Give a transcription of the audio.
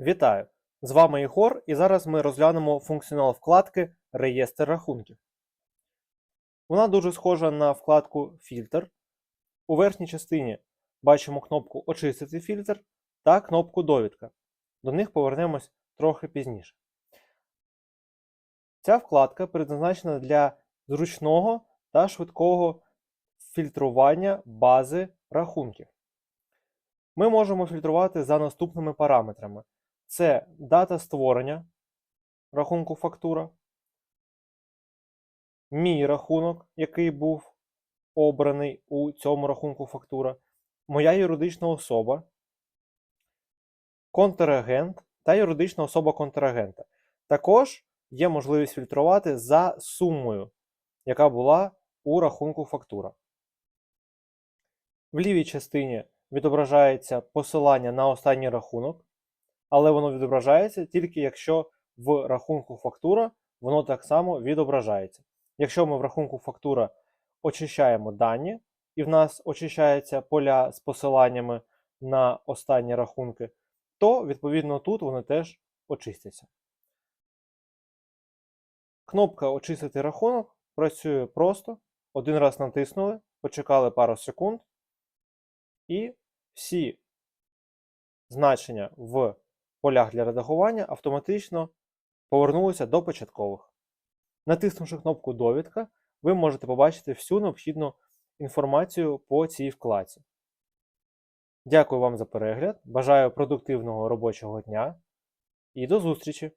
Вітаю! З вами Ігор, і зараз ми розглянемо функціонал вкладки Реєстр рахунків. Вона дуже схожа на вкладку Фільтр. У верхній частині бачимо кнопку Очистити фільтр та кнопку Довідка. До них повернемось трохи пізніше. Ця вкладка предназначена для зручного та швидкого фільтрування бази рахунків. Ми можемо фільтрувати за наступними параметрами: це дата створення рахунку фактура, мій рахунок, який був обраний у цьому рахунку фактура, моя юридична особа, контрагент та юридична особа контрагента. Також є можливість фільтрувати за сумою, яка була у рахунку фактура. В лівій частині відображається посилання на останній рахунок, але воно відображається тільки якщо в рахунку фактура воно так само відображається. Якщо ми в рахунку фактура очищаємо дані, і в нас очищаються поля з посиланнями на останні рахунки, то відповідно тут вони теж очистяться. Кнопка Очистити рахунок працює просто. Один раз натиснули, почекали пару секунд, і всі значення в полях для редагування автоматично повернулися до початкових. Натиснувши кнопку Довідка, ви можете побачити всю необхідну інформацію по цій вкладці. Дякую вам за перегляд. Бажаю продуктивного робочого дня і до зустрічі!